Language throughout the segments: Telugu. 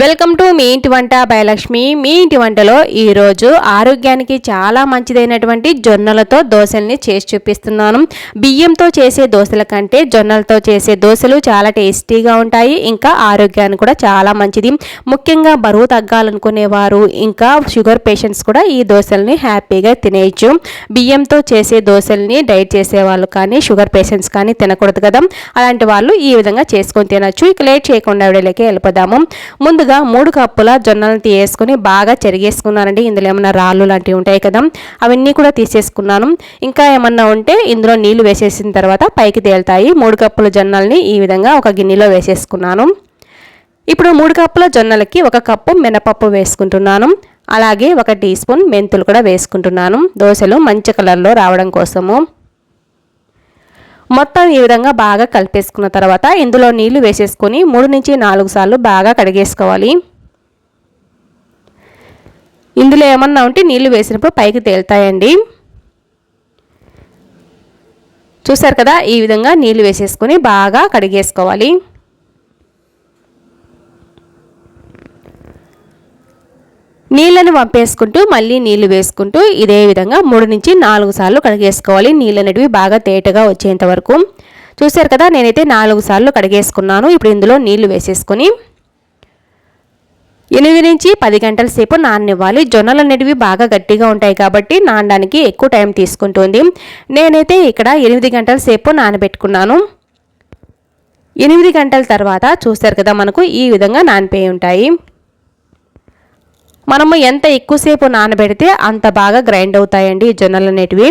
వెల్కమ్ టు మీ ఇంటి వంట భయలక్ష్మి మీ ఇంటి వంటలో ఈరోజు ఆరోగ్యానికి చాలా మంచిదైనటువంటి జొన్నలతో దోశల్ని చేసి చూపిస్తున్నాను. బియ్యంతో చేసే దోశల కంటే జొన్నలతో చేసే దోశలు చాలా టేస్టీగా ఉంటాయి. ఇంకా ఆరోగ్యానికి కూడా చాలా మంచిది. ముఖ్యంగా బరువు తగ్గాలనుకునేవారు ఇంకా షుగర్ పేషెంట్స్ కూడా ఈ దోశల్ని హ్యాపీగా తినేయచ్చు. బియ్యంతో చేసే దోశల్ని డైట్ చేసే వాళ్ళు కానీ షుగర్ పేషెంట్స్ కానీ తినకూడదు కదా. అలాంటి వాళ్ళు ఈ విధంగా చేసుకొని తినచ్చు. ఇక లేట్ చేయకుండా విడలేకే వెళ్ళిపోదాము. ముందుగా మూడు కప్పుల జొన్నలను తీసేసుకుని బాగా చెరిగేసుకున్నానండి. ఇందులో ఏమైనా రాళ్ళు లాంటివి ఉంటాయి కదా అవన్నీ కూడా తీసేసుకున్నాను. ఇంకా ఏమన్నా ఉంటే ఇందులో నీళ్ళు వేసేసిన తర్వాత పైకి తేలుతాయి. మూడు కప్పుల జొన్నల్ని ఈ విధంగా ఒక గిన్నెలో వేసేసుకున్నాను. ఇప్పుడు మూడు కప్పుల జొన్నలకి ఒక కప్పు మినపప్పు వేసుకుంటున్నాను. అలాగే ఒక టీ స్పూన్ మెంతులు కూడా వేసుకుంటున్నాను. దోశలు మంచి కలర్లో రావడం కోసము. మొత్తం ఈ విధంగా బాగా కలిపేసుకున్న తర్వాత ఇందులో నీళ్ళు వేసేసుకొని మూడు నుంచి నాలుగు సార్లు బాగా కడిగేసుకోవాలి. ఇందులో ఏమన్నా ఉంటే నీళ్ళు వేసినప్పుడు పైకి తేలుతాయండి. చూసారు కదా? ఈ విధంగా నీళ్ళు వేసేసుకొని బాగా కడిగేసుకోవాలి. నీళ్ళని పంపేసుకుంటూ మళ్ళీ నీళ్ళు వేసుకుంటూ ఇదే విధంగా మూడు నుంచి నాలుగు సార్లు కడిగేసుకోవాలి. నీళ్ళు అనేటివి బాగా తేటగా వచ్చేంత వరకు. చూసారు కదా నేనైతే నాలుగు సార్లు కడిగేసుకున్నాను. ఇప్పుడు ఇందులో నీళ్ళు వేసేసుకొని ఎనిమిది నుంచి పది గంటల సేపు నాననివ్వాలి. జొన్నలు అనేటివి బాగా గట్టిగా ఉంటాయి కాబట్టి నానడానికి ఎక్కువ టైం తీసుకుంటుంది. నేనైతే ఇక్కడ ఎనిమిది గంటల సేపు నానబెట్టుకున్నాను. ఎనిమిది గంటల తర్వాత చూస్తారు కదా మనకు ఈ విధంగా నానిపోయి ఉంటాయి. మనము ఎంత ఎక్కువసేపు నానబెడితే అంత బాగా గ్రైండ్ అవుతాయండి ఈ జొన్నలు అనేటివి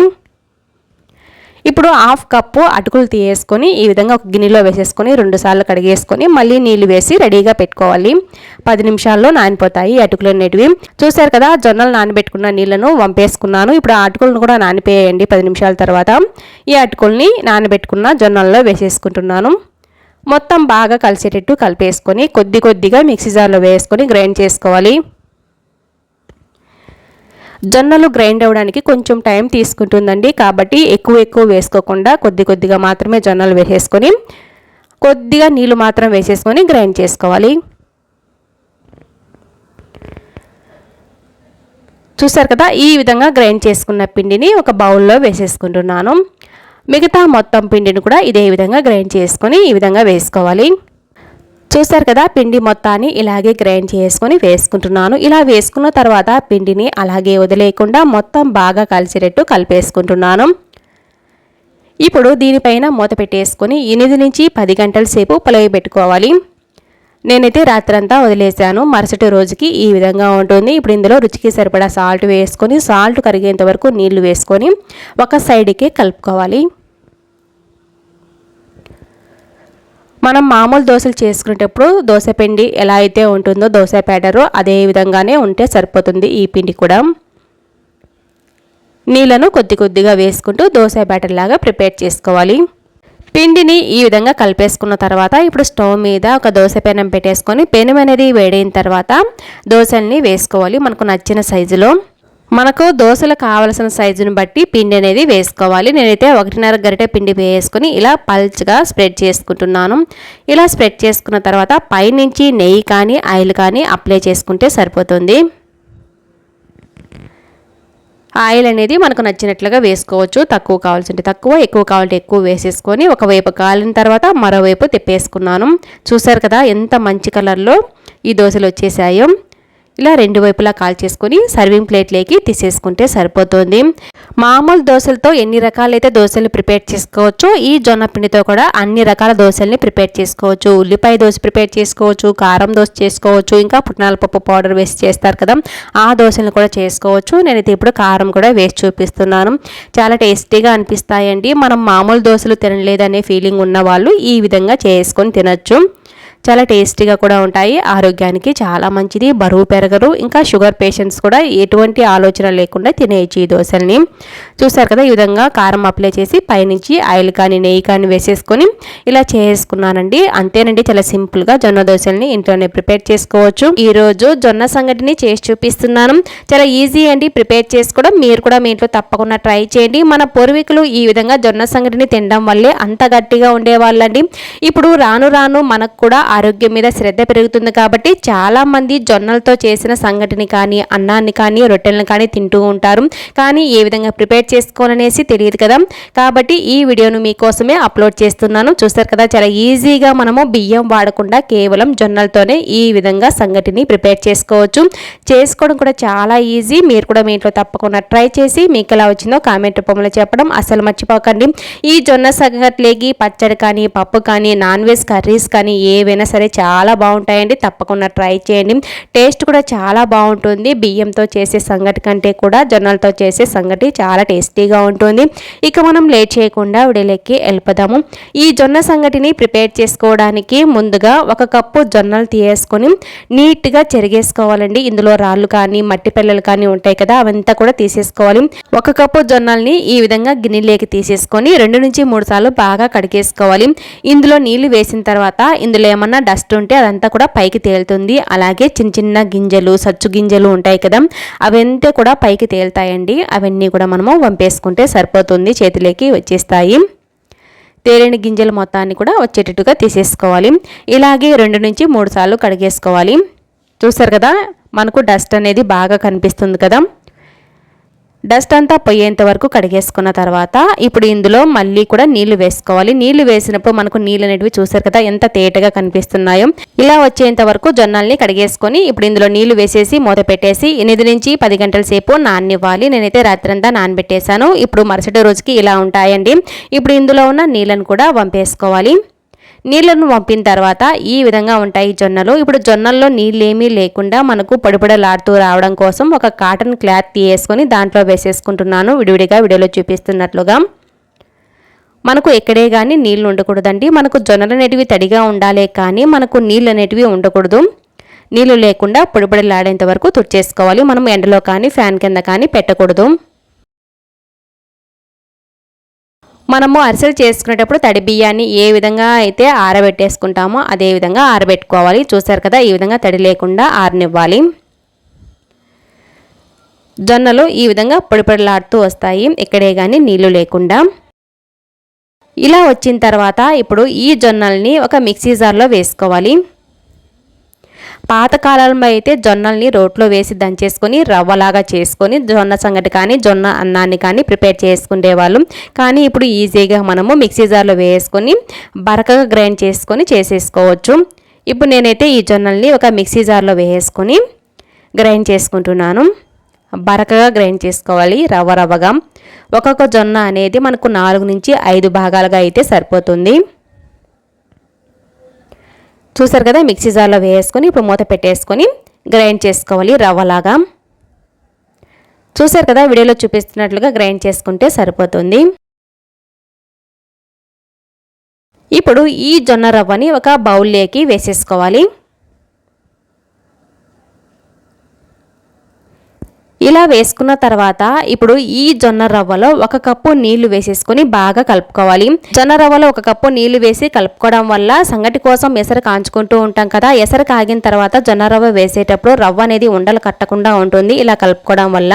ఇప్పుడు హాఫ్ కప్పు అటుకులు తీయేసుకొని ఈ విధంగా ఒక గిన్నెలో వేసేసుకొని రెండుసార్లు కడిగేసుకొని మళ్ళీ నీళ్ళు వేసి రెడీగా పెట్టుకోవాలి. పది నిమిషాల్లో నానిపోతాయి అటుకులు అనేటివి చూసారు కదా జొన్నలు నానబెట్టుకున్న నీళ్ళను వంపేసుకున్నాను. ఇప్పుడు ఆ అటుకులను కూడా నానిపోయాయండి పది నిమిషాల తర్వాత. ఈ అటుకుల్ని నానబెట్టుకున్న జొన్నల్లో వేసేసుకుంటున్నాను. మొత్తం బాగా కలిసేటట్టు కలిపేసుకొని కొద్ది కొద్దిగా మిక్సీ జార్లో వేసుకొని గ్రైండ్ చేసుకోవాలి. జొన్నలు గ్రైండ్ అవ్వడానికి కొంచెం టైం తీసుకుంటుందండి. కాబట్టి ఎక్కువ ఎక్కువ వేసుకోకుండా కొద్ది కొద్దిగా మాత్రమే జొన్నలు వేసేసుకొని కొద్దిగా నీళ్ళు మాత్రం వేసేసుకొని గ్రైండ్ చేసుకోవాలి. చూసారు కదా ఈ విధంగా గ్రైండ్ చేసుకున్న పిండిని ఒక బౌల్లో వేసేసుకుంటున్నాను. మిగతా మొత్తం పిండిని కూడా ఇదే విధంగా గ్రైండ్ చేసుకొని ఈ విధంగా వేసుకోవాలి. చూసారు కదా పిండి మొత్తాన్ని ఇలాగే గ్రైండ్ చేసుకొని వేసుకుంటున్నాను. ఇలా వేసుకున్న తర్వాత పిండిని అలాగే వదిలేయకుండా మొత్తం బాగా కలిసేటట్టు కలిపేసుకుంటున్నాను. ఇప్పుడు దీనిపైన మూత పెట్టేసుకొని ఎనిమిది నుంచి పది గంటల సేపు పెట్టుకోవాలి నేనైతే రాత్రంతా వదిలేసాను మరుసటి రోజుకి ఈ విధంగా ఉంటుంది. ఇప్పుడు ఇందులో రుచికి సరిపడా సాల్ట్ వేసుకొని సాల్ట్ కరిగేంత వరకు నీళ్ళు వేసుకొని ఒక సైడ్కి కలుపుకోవాలి. మనం మామూలు దోశలు చేసుకునేటప్పుడు దోశ పిండి ఎలా అయితే ఉంటుందో దోశ ప్యాటరు అదే విధంగానే ఉంటే సరిపోతుంది ఈ పిండి కూడా. నీళ్ళను కొద్ది కొద్దిగా వేసుకుంటూ దోశ బ్యాటర్ లాగా ప్రిపేర్ చేసుకోవాలి. పిండిని ఈ విధంగా కలిపేసుకున్న తర్వాత ఇప్పుడు స్టవ్ మీద ఒక దోశ పెనం పెట్టేసుకొని పెనం అనేది వేడైన తర్వాత దోశల్ని వేసుకోవాలి మనకు నచ్చిన సైజులో. మనకు దోశలు కావలసిన సైజుని బట్టి పిండి అనేది వేసుకోవాలి. నేనైతే ఒకటిన్నర గరిటె పిండి వేసుకుని ఇలా పల్చ్గా స్ప్రెడ్ చేసుకుంటున్నాను. ఇలా స్ప్రెడ్ చేసుకున్న తర్వాత పైనుంచి నెయ్యి కానీ ఆయిల్ కానీ అప్లై చేసుకుంటే సరిపోతుంది. ఆయిల్ అనేది మనకు నచ్చినట్లుగా వేసుకోవచ్చు. తక్కువ కావాల్సింటే తక్కువ ఎక్కువ కావాలంటే ఎక్కువ వేసేసుకొని ఒకవైపు కాలిన తర్వాత మరోవైపు తిప్పేసుకున్నాను. చూసారు కదా ఎంత మంచి కలర్లో ఈ దోశలు వచ్చేసాయో. ఇలా రెండు వైపులా కాల్చేసుకొని సర్వింగ్ ప్లేట్లోకి తీసేసుకుంటే సరిపోతుంది. మామూలు దోశలతో ఎన్ని రకాలైతే దోశలు ప్రిపేర్ చేసుకోవచ్చు ఈ జొన్న పిండితో కూడా అన్ని రకాల దోశల్ని ప్రిపేర్ చేసుకోవచ్చు. ఉల్లిపాయ దోశ ప్రిపేర్ చేసుకోవచ్చు కారం దోశ చేసుకోవచ్చు ఇంకా పుట్నాల పప్పు పౌడర్ వేసి చేస్తారు కదా ఆ దోశలను కూడా చేసుకోవచ్చు. నేనైతే ఇప్పుడు కారం కూడా వేసి చూపిస్తున్నాను. చాలా టేస్టీగా అనిపిస్తాయండి. మనం మామూలు దోశలు తినలేదనే ఫీలింగ్ ఉన్న వాళ్ళు ఈ విధంగా చేసుకొని తినచ్చు. చాలా టేస్టీగా కూడా ఉంటాయి. ఆరోగ్యానికి చాలా మంచిది. బరువు పెరగరు ఇంకా షుగర్ పేషెంట్స్ కూడా ఎటువంటి ఆలోచన లేకుండా తినేయచ్చు ఈ దోశల్ని. చూసారు కదా ఈ విధంగా కారం అప్లై చేసి పైనుంచి ఆయిల్ కానీ నెయ్యి కానీ వేసేసుకొని ఇలా చేసుకున్నానండి. అంతేనండి చాలా సింపుల్గా జొన్న దోశల్ని ఇంట్లోనే ప్రిపేర్ చేసుకోవచ్చు. ఈరోజు జొన్న సంగటిని చేసి చూపిస్తున్నాను. చాలా ఈజీ అండి ప్రిపేర్ చేసుకోవడం. మీరు కూడా మీ ఇంట్లో తప్పకుండా ట్రై చేయండి. మన పూర్వీకులు ఈ విధంగా జొన్న సంగటిని తినడం వల్లే అంత గట్టిగా ఉండేవాళ్ళండి. ఇప్పుడు రాను రాను మనకు కూడా ఆరోగ్యం మీద శ్రద్ధ పెరుగుతుంది కాబట్టి చాలామంది జొన్నలతో చేసిన సంగటిని కానీ అన్నాన్ని కానీ రొట్టెలను కానీ తింటూ ఉంటారు. కానీ ఏ విధంగా ప్రిపేర్ చేసుకోవాలనేసి తెలియదు కదా. కాబట్టి ఈ వీడియోను మీకోసమే అప్లోడ్ చేస్తున్నాను. చూస్తారు కదా చాలా ఈజీగా మనము బియ్యం వాడకుండా కేవలం జొన్నలతోనే ఈ విధంగా సంగటిని ప్రిపేర్ చేసుకోవచ్చు. చేసుకోవడం కూడా చాలా ఈజీ. మీరు కూడా మీ ఇంట్లో తప్పకుండా ట్రై చేసి మీకు ఎలా వచ్చిందో కామెంట్ రూపంలో చెప్పడం అసలు మర్చిపోకండి. ఈ జొన్న సంగట్లేకి పచ్చడి కానీ పప్పు కానీ నాన్ వెజ్ కర్రీస్ కానీ ఏవైనా సరే చాలా బాగుంటాయండి. తప్పకుండా ట్రై చేయండి. టేస్ట్ కూడా చాలా బాగుంటుంది. బియ్యంతో చేసే సంగటి కంటే కూడా జొన్నలతో చేసే సంగటి చాలా టేస్టీగా ఉంటుంది. ఇక మనం లేట్ చేయకుండా విడలేకి వెళ్ళిపోదాము. ఈ జొన్న సంగటిని ప్రిపేర్ చేసుకోవడానికి ముందుగా ఒక కప్పు జొన్నలు తీసేసుకొని నీట్గా చెరిగేసుకోవాలండి. ఇందులో రాళ్ళు కానీ మట్టి పిల్లలు కానీ ఉంటాయి కదా అవంతా కూడా తీసేసుకోవాలి. ఒక కప్పు జొన్నల్ని ఈ విధంగా గిన్నెలోకి తీసేసుకొని రెండు నుంచి మూడు సార్లు బాగా కడిగేసుకోవాలి. ఇందులో నీళ్ళు వేసిన తర్వాత ఇందులో ఏమన్నా డస్ట్ ఉంటే అదంతా కూడా పైకి తేలుతుంది. అలాగే చిన్న చిన్న గింజలు సచ్చు గింజలు ఉంటాయి కదా అవంతా కూడా పైకి తేలుతాయండి. అవన్నీ కూడా మనము వంపేసుకుంటే సరిపోతుంది చేతిలోకి వచ్చేస్తాయి. తేలిన గింజల మొత్తాన్ని కూడా వచ్చేటట్టుగా తీసేసుకోవాలి. ఇలాగే రెండు నుంచి మూడు సార్లు కడిగేసుకోవాలి. చూసారు కదా మనకు డస్ట్ అనేది బాగా కనిపిస్తుంది కదా. డస్ట్ అంతా పోయేంత వరకు కడిగేసుకున్న తర్వాత ఇప్పుడు ఇందులో మళ్ళీ కూడా నీళ్ళు వేసుకోవాలి. నీళ్ళు వేసినప్పుడు మనకు నీళ్ళు అనేటివి చూసారు కదా ఎంత తేటగా కనిపిస్తున్నాయో. ఇలా వచ్చేంత వరకు జొన్నల్ని కడిగేసుకొని ఇప్పుడు ఇందులో నీళ్ళు వేసేసి మూత పెట్టేసి ఎనిమిది నుంచి పది గంటల సేపు నాననివ్వాలి. నేనైతే రాత్రంతా నానబెట్టేశాను. ఇప్పుడు మరుసటి రోజుకి ఇలా ఉంటాయండి. ఇప్పుడు ఇందులో ఉన్న నీళ్ళను కూడా వంపేసుకోవాలి. నీళ్ళను పంపిన తర్వాత ఈ విధంగా ఉంటాయి జొన్నలు. ఇప్పుడు జొన్నల్లో నీళ్ళేమీ లేకుండా మనకు పొడిపొడలాడుతూ రావడం కోసం ఒక కాటన్ క్లాత్ తీయేసుకొని దాంట్లో వేసేసుకుంటున్నాను. విడివిడిగా వీడియోలో చూపిస్తున్నట్లుగా. మనకు ఎక్కడే కానీ నీళ్ళు ఉండకూడదండి. మనకు జొన్నలు అనేటివి తడిగా ఉండాలే కానీ మనకు నీళ్ళు అనేటివి ఉండకూడదు. నీళ్ళు లేకుండా పొడిపొడిలాడేంత వరకు తుడిచేసుకోవాలి. మనం ఎండలో కానీ ఫ్యాన్ కింద కానీ పెట్టకూడదు. మనము అరిసెలు చేసుకునేటప్పుడు తడి బియ్యాన్ని ఏ విధంగా అయితే ఆరబెట్టేసుకుంటామో అదే విధంగా ఆరబెట్టుకోవాలి. చూసారు కదా ఈ విధంగా తడి లేకుండా ఆరనివ్వాలి. జొన్నలు ఈ విధంగా పొడిపొడిలాడుతూ వస్తాయి. ఇక్కడే కానీ నీళ్ళు లేకుండా. ఇలా వచ్చిన తర్వాత ఇప్పుడు ఈ జొన్నల్ని ఒక మిక్సీ జార్లో వేసుకోవాలి. పాతకాలంలో అయితే జొన్నల్ని రోట్లో వేసి దంచేసుకొని రవ్వలాగా చేసుకొని జొన్న సంగటి కానీ జొన్న అన్నాన్ని కానీ ప్రిపేర్ చేసుకునేవాళ్ళం కానీ ఇప్పుడు ఈజీగా మనము మిక్సీ జార్లో వేసుకొని బరకగా గ్రైండ్ చేసుకొని చేసేసుకోవచ్చు. ఇప్పుడు నేనైతే ఈ జొన్నల్ని ఒక మిక్సీ జార్లో వేసుకొని గ్రైండ్ చేసుకుంటున్నాను. బరకగా గ్రైండ్ చేసుకోవాలి రవ్వ రవ్వగా. ఒక్కొక్క జొన్న అనేది మనకు నాలుగు నుంచి ఐదు భాగాలుగా అయితే సరిపోతుంది. చూసారు కదా మిక్సీ జార్లో వేసుకొని ఇప్పుడు మూత పెట్టేసుకొని గ్రైండ్ చేసుకోవాలి రవ్వలాగా. చూసారు కదా వీడియోలో చూపిస్తున్నట్లుగా గ్రైండ్ చేసుకుంటే సరిపోతుంది. ఇప్పుడు ఈ జొన్న రవ్వని ఒక బౌల్లోకి వేసేసుకోవాలి. ఇలా వేసుకున్న తర్వాత ఇప్పుడు ఈ జొన్న రవ్వలో ఒక కప్పు నీళ్ళు వేసేసుకొని బాగా కలుపుకోవాలి. జొన్న రవ్వలో ఒక కప్పు నీళ్ళు వేసి కలుపుకోవడం వల్ల సంగటి కోసం ఎసరు కాంచుకుంటూ ఉంటాం కదా. ఎసరు కాగిన తర్వాత జొన్న రవ్వ వేసేటప్పుడు రవ్వ అనేది ఉండలు కట్టకుండా ఉంటుంది. ఇలా కలుపుకోవడం వల్ల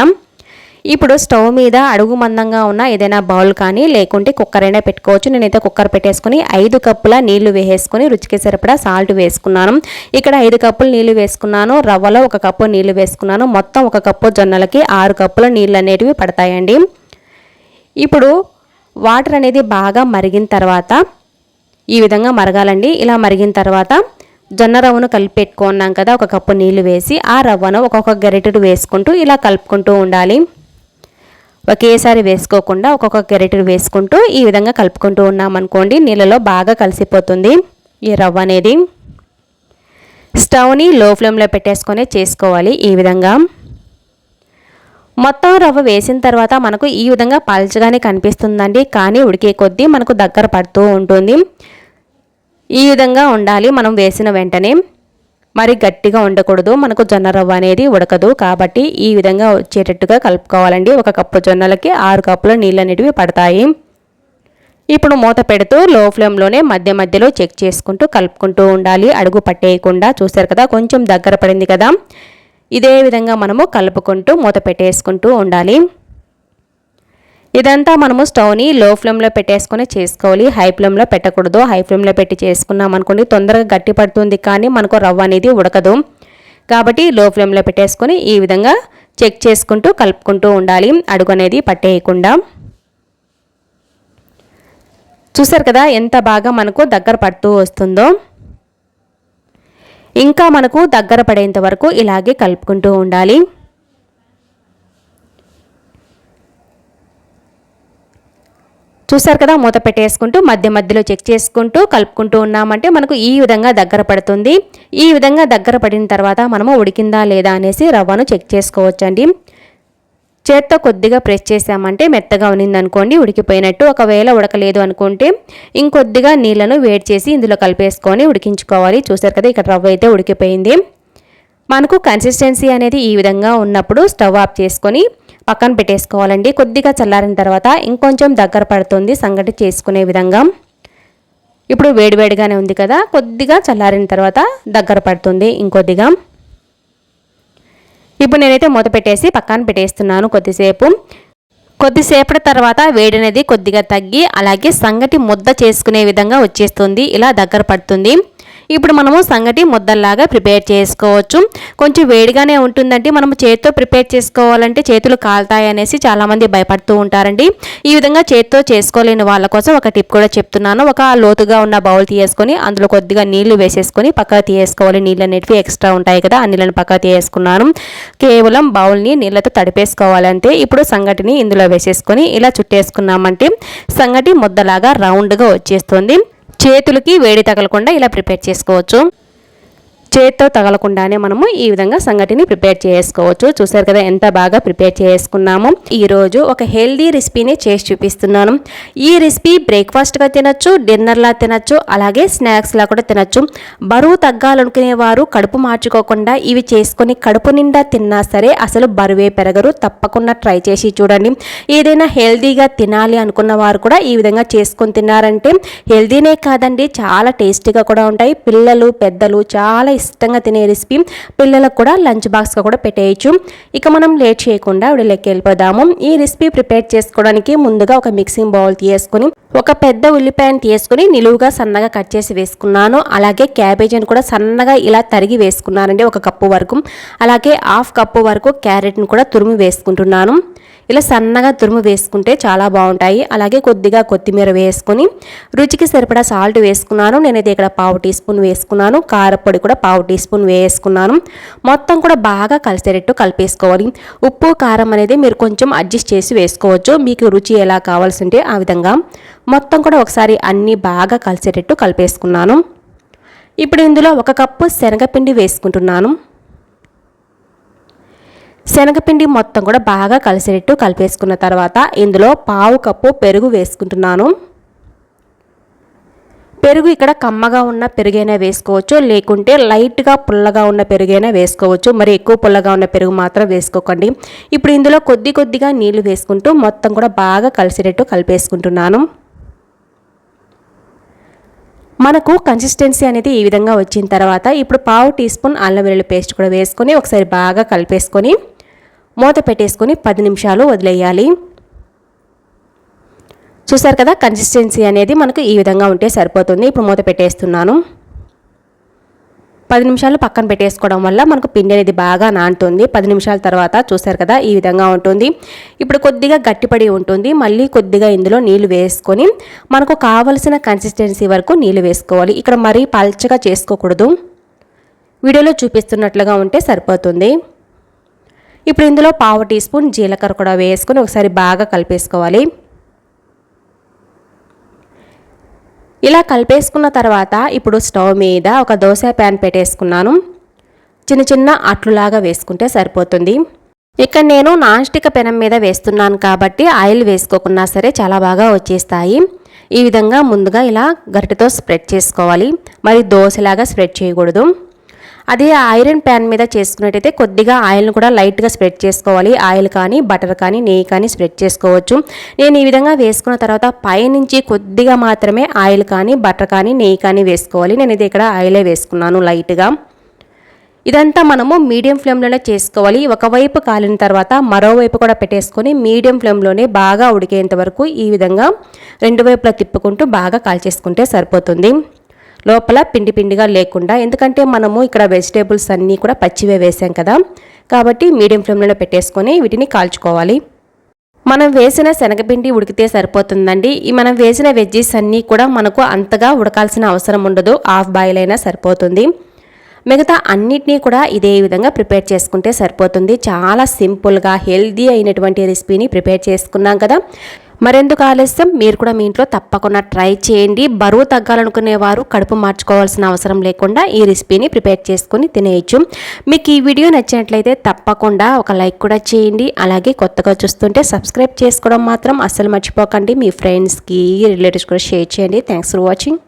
ఇప్పుడు స్టవ్ మీద అడుగు మందంగా ఉన్న ఏదైనా బౌల్ కానీ లేకుంటే కుక్కర్ అయినా పెట్టుకోవచ్చు. నేనైతే కుక్కర్ పెట్టేసుకుని ఐదు కప్పుల నీళ్ళు వేసేసుకుని రుచికి సరిపడా సాల్ట్ వేసుకున్నాను. ఇక్కడ ఐదు కప్పులు నీళ్ళు వేసుకున్నాను. రవ్వలో ఒక కప్పు నీళ్ళు వేసుకున్నాను. మొత్తం ఒక కప్పు జొన్నలకి ఆరు కప్పుల నీళ్ళు అనేటివి పడతాయండి. ఇప్పుడు వాటర్ అనేది బాగా మరిగిన తర్వాత ఈ విధంగా మరగాలండి. ఇలా మరిగిన తర్వాత జొన్న రవ్వను కలిపి పెట్టుకున్నాం కదా ఒక కప్పు నీళ్ళు వేసి ఆ రవ్వను ఒక్కొక్క గరిటెడు వేసుకుంటూ ఇలా కలుపుకుంటూ ఉండాలి. ఒకేసారి వేసుకోకుండా ఒక్కొక్క గరిటెడు వేసుకుంటూ ఈ విధంగా కలుపుకుంటూ ఉన్నామనుకోండి నీళ్ళలో బాగా కలిసిపోతుంది. ఈ రవ్వ అనేది స్టవ్ని లో ఫ్లేమ్లో పెట్టేసుకొని చేసుకోవాలి ఈ విధంగా. మొత్తం రవ్వ వేసిన తర్వాత మనకు ఈ విధంగా పల్చగానే కనిపిస్తుందండి. కానీ ఉడికే కొద్దీ మనకు దగ్గర పడుతూ ఉంటుంది. ఈ విధంగా ఉండాలి మనం వేసిన వెంటనే. మరి గట్టిగా ఉండకూడదు. మనకు జొన్న రవ్వ అనేది ఉడకదు. కాబట్టి ఈ విధంగా వచ్చేటట్టుగా కలుపుకోవాలండి. ఒక కప్పు జొన్నలకి ఆరు కప్పుల నీళ్ళు అనేటివి పడతాయి. ఇప్పుడు మూత పెడుతూ లో ఫ్లేమ్లోనే మధ్య మధ్యలో చెక్ చేసుకుంటూ కలుపుకుంటూ ఉండాలి. అడుగు పట్టేయకుండా చూశారు కదా కొంచెం దగ్గర పడింది కదా. ఇదే విధంగా మనము కలుపుకుంటూ మూత పెట్టేసుకుంటూ ఉండాలి. ఇదంతా మనము స్టవ్ని లో ఫ్లేమ్లో పెట్టేసుకొని చేసుకోవాలి. హై ఫ్లేమ్లో పెట్టకూడదు. హై ఫ్లేమ్లో పెట్టి చేసుకున్నాం అనుకోండి తొందరగా గట్టి పడుతుంది కానీ మనకు రవ్వ అనేది ఉడకదు. కాబట్టి లో ఫ్లేమ్లో పెట్టేసుకొని ఈ విధంగా చెక్ చేసుకుంటూ కలుపుకుంటూ ఉండాలి. అడుగు అనేది పట్టేయకుండా. చూసారు కదా ఎంత బాగా మనకు దగ్గర పడుతూ వస్తుందో? ఇంకా మనకు దగ్గర పడేంత వరకు ఇలాగే కలుపుకుంటూ ఉండాలి. చూసారు కదా మూత పెట్టేసుకుంటూ మధ్య మధ్యలో చెక్ చేసుకుంటూ కలుపుకుంటూ ఉన్నామంటే మనకు ఈ విధంగా దగ్గర పడుతుంది. ఈ విధంగా దగ్గర పడిన తర్వాత మనము ఉడికిందా లేదా అనేసి రవ్వను చెక్ చేసుకోవచ్చండి. చేత్తో కొద్దిగా ప్రెస్ చేసామంటే మెత్తగా ఉన్నిందనుకోండి ఉడికిపోయినట్టు. ఒకవేళ ఉడకలేదు అనుకుంటే ఇంకొద్దిగా నీళ్ళను వేడి చేసి ఇందులో కలిపేసుకొని ఉడికించుకోవాలి. చూసారు కదా ఇక్కడ రవ్వ అయితే ఉడికిపోయింది. మనకు కన్సిస్టెన్సీ అనేది ఈ విధంగా ఉన్నప్పుడు స్టవ్ ఆఫ్ చేసుకొని పక్కన పెట్టేసుకోవాలండి. కొద్దిగా చల్లారిన తర్వాత ఇంకొంచెం దగ్గర పడుతుంది. సంగటి చేసుకునే విధంగా. ఇప్పుడు వేడివేడిగానే ఉంది కదా. కొద్దిగా చల్లారిన తర్వాత దగ్గర పడుతుంది ఇంకొద్దిగా. ఇప్పుడు నేనైతే మూత పెట్టేసి పక్కన పెట్టేస్తున్నాను కొద్దిసేపు. కొద్దిసేపటి తర్వాత వేడి అనేది కొద్దిగా తగ్గి అలాగే సంగటి ముద్ద చేసుకునే విధంగా వచ్చేస్తుంది. ఇలా దగ్గర పడుతుంది. ఇప్పుడు మనము సంగటి ముద్దల్లాగా ప్రిపేర్ చేసుకోవచ్చు. కొంచెం వేడిగానే ఉంటుందంటే మనం చేతితో ప్రిపేర్ చేసుకోవాలంటే చేతులు కాలుతాయి అనేసి చాలామంది భయపడుతూ ఉంటారండి. ఈ విధంగా చేతితో చేసుకోలేని వాళ్ళ కోసం ఒక టిప్ కూడా చెప్తున్నాను. ఒక లోతుగా ఉన్న బౌల్ తీసుకొని అందులో కొద్దిగా నీళ్ళు వేసేసుకొని పక్కకు తీసుకోవాలి నీళ్ళు అనేటివి ఎక్స్ట్రా ఉంటాయి కదా ఆ నీళ్ళని పక్కకు తీసేసుకున్నాను కేవలం బౌల్ని నీళ్ళతో తడిపేసుకోవాలంటే ఇప్పుడు సంగటిని ఇందులో వేసేసుకొని ఇలా చుట్టేసుకున్నామంటే సంగటి ముద్దలాగా రౌండ్గా వచ్చేస్తుంది. చేతులకి వేడి తగలకుండా ఇలా ప్రిపేర్ చేసుకోవచ్చు. చేత్తో తగలకుండానే మనము ఈ విధంగా సంగటిని ప్రిపేర్ చేసుకోవచ్చు. చూసారు కదా ఎంత బాగా ప్రిపేర్ చేసుకున్నాము. ఈరోజు ఒక హెల్దీ రెసిపీని చేసి చూపిస్తున్నాను. ఈ రెసిపీ బ్రేక్ఫాస్ట్గా తినచ్చు డిన్నర్లా తినచ్చు అలాగే స్నాక్స్లా కూడా తినచ్చు. బరువు తగ్గాలనుకునే వారు కడుపు మార్చుకోకుండా ఇవి చేసుకొని కడుపు నిండా తిన్నా సరే అసలు బరువే పెరగరు. తప్పకుండా ట్రై చేసి చూడండి. ఏదైనా హెల్దీగా తినాలి అనుకున్న వారు కూడా ఈ విధంగా చేసుకొని తిన్నారంటే హెల్దీనే కాదండి చాలా టేస్టీగా కూడా ఉంటాయి. పిల్లలు పెద్దలు చాలా ఇష్టంగా తినే రెసిపీ పిల్లలకు కూడా లంచ్ బాక్స్గా కూడా పెట్టేయచ్చు. ఇక మనం లేట్ చేయకుండా లెక్క వెళ్ళిపోదాము. ఈ రెసిపీ ప్రిపేర్ చేసుకోవడానికి ముందుగా ఒక మిక్సింగ్ బౌల్ తీసుకొని ఒక పెద్ద ఉల్లిపాయను తీసుకుని నిలువుగా సన్నగా కట్ చేసి వేసుకున్నాను. అలాగే క్యాబేజీని కూడా సన్నగా ఇలా తరిగి వేసుకున్నానండి ఒక కప్పు వరకు. అలాగే హాఫ్ కప్పు వరకు క్యారెట్ని కూడా తురిమి వేసుకుంటున్నాను. ఇలా సన్నగా తురుము వేసుకుంటే చాలా బాగుంటాయి. అలాగే కొద్దిగా కొత్తిమీర వేసుకొని రుచికి సరిపడా సాల్ట్ వేసుకున్నాను. నేనైతే ఇక్కడ పావు టీ స్పూన్ వేసుకున్నాను. కారపొడి కూడా పావు టీ స్పూన్ వేసుకున్నాను. మొత్తం కూడా బాగా కలిసేటట్టు కలిపేసుకోవాలి. ఉప్పు కారం అనేది మీరు కొంచెం అడ్జస్ట్ చేసి వేసుకోవచ్చు. మీకు రుచి ఎలా కావాల్సి ఉంటే ఆ విధంగా. మొత్తం కూడా ఒకసారి అన్నీ బాగా కలిసేటట్టు కలిపేసుకున్నాను. ఇప్పుడు ఇందులో ఒక కప్పు శనగపిండి వేసుకుంటున్నాను. శనగపిండి మొత్తం కూడా బాగా కలిసేటట్టు కలిపేసుకున్న తర్వాత ఇందులో పావు కప్పు పెరుగు వేసుకుంటున్నాను. పెరుగు ఇక్కడ కమ్మగా ఉన్న పెరుగైనా వేసుకోవచ్చు లేకుంటే లైట్గా పుల్లగా ఉన్న పెరుగైనా వేసుకోవచ్చు. మరి ఎక్కువ పుల్లగా ఉన్న పెరుగు మాత్రం వేసుకోకండి. ఇప్పుడు ఇందులో కొద్ది కొద్దిగా నీళ్ళు వేసుకుంటూ మొత్తం కూడా బాగా కలిసేటట్టు కలిపేసుకుంటున్నాను. మనకు కన్సిస్టెన్సీ అనేది ఈ విధంగా వచ్చిన తర్వాత ఇప్పుడు పావు టీ స్పూన్ అల్లం వెల్లుల్లి పేస్ట్ కూడా వేసుకొని ఒకసారి బాగా కలిపేసుకొని మూత పెట్టేసుకొని పది నిమిషాలు వదిలేయాలి. చూసారు కదా కన్సిస్టెన్సీ అనేది మనకు ఈ విధంగా ఉంటే సరిపోతుంది. ఇప్పుడు మూత పెట్టేస్తున్నాను. పది నిమిషాలు పక్కన పెట్టేసుకోవడం వల్ల మనకు పిండి అనేది బాగా నానుతుంది. పది నిమిషాల తర్వాత చూసారు కదా ఈ విధంగా ఉంటుంది. ఇప్పుడు కొద్దిగా గట్టిపడి ఉంటుంది. మళ్ళీ కొద్దిగా ఇందులో నీళ్ళు వేసుకొని మనకు కావలసిన కన్సిస్టెన్సీ వరకు నీళ్ళు వేసుకోవాలి. ఇక్కడ మరీ పల్చగా చేసుకోకూడదు. వీడియోలో చూపిస్తున్నట్లుగా ఉంటే సరిపోతుంది. ఇప్పుడు ఇందులో పావు టీ స్పూన్ జీలకర్ర కూడా వేసుకొని ఒకసారి బాగా కలిపేసుకోవాలి. ఇలా కలిపేసుకున్న తర్వాత ఇప్పుడు స్టవ్ మీద ఒక దోశ ప్యాన్ పెట్టేసుకున్నాను. చిన్న చిన్న అట్లులాగా వేసుకుంటే సరిపోతుంది. ఇక్కడ నేను నాన్ స్టిక్ పెనం మీద వేస్తున్నాను కాబట్టి ఆయిల్ వేసుకోకున్నా సరే చాలా బాగా వచ్చేస్తాయి. ఈ విధంగా ముందుగా ఇలా గరిటెతో స్ప్రెడ్ చేసుకోవాలి. మరి దోశలాగా స్ప్రెడ్ చేయకూడదు. అదే ఐరన్ ప్యాన్ మీద చేసుకున్నట్టయితే కొద్దిగా ఆయిల్ను కూడా లైట్గా స్ప్రెడ్ చేసుకోవాలి. ఆయిల్ కానీ బటర్ కానీ నెయ్యి కానీ స్ప్రెడ్ చేసుకోవచ్చు. నేను ఈ విధంగా వేసుకున్న తర్వాత పైనుంచి కొద్దిగా మాత్రమే ఆయిల్ కానీ బటర్ కానీ నెయ్యి కానీ వేసుకోవాలి. నేను ఇది ఇక్కడ ఆయిలే వేసుకున్నాను లైట్గా. ఇదంతా మనము మీడియం ఫ్లేమ్లోనే చేసుకోవాలి. ఒకవైపు కాలిన తర్వాత మరోవైపు కూడా పెట్టేసుకొని మీడియం ఫ్లేమ్లోనే బాగా ఉడికేంత వరకు ఈ విధంగా రెండు వైపులా తిప్పుకుంటూ బాగా కాల్చేసుకుంటే సరిపోతుంది. లోపల పిండి పిండిగా లేకుండా ఎందుకంటే మనము ఇక్కడ వెజిటేబుల్స్ అన్నీ కూడా పచ్చివే వేసాం కదా. కాబట్టి మీడియం ఫ్లేమ్లో పెట్టేసుకొని వీటిని కాల్చుకోవాలి. మనం వేసిన శనగపిండి ఉడికితే సరిపోతుందండి. ఈ మనం వేసిన వెజ్జీస్ అన్నీ కూడా మనకు అంతగా ఉడకాల్సిన అవసరం ఉండదు. హాఫ్ బాయిల్ అయినా సరిపోతుంది. మిగతా అన్నిటినీ కూడా ఇదే విధంగా ప్రిపేర్ చేసుకుంటే సరిపోతుంది. చాలా సింపుల్గా హెల్దీ అయినటువంటి రెసిపీని ప్రిపేర్ చేసుకున్నాం కదా. మరెందుకు ఆలస్యం? మీరు కూడా మీ ఇంట్లో తప్పకుండా ట్రై చేయండి. బరువు తగ్గాలనుకునే వారు కడుపు మార్చుకోవాల్సిన అవసరం లేకుండా ఈ రెసిపీని ప్రిపేర్ చేసుకుని తినేయచ్చు. మీకు ఈ వీడియో నచ్చినట్లయితే తప్పకుండా ఒక లైక్ కూడా చేయండి. అలాగే కొత్తగా చూస్తుంటే సబ్స్క్రైబ్ చేసుకోవడం మాత్రం అస్సలు మర్చిపోకండి. మీ ఫ్రెండ్స్కి రిలేటివ్స్ కూడా షేర్ చేయండి. Thanks for watching.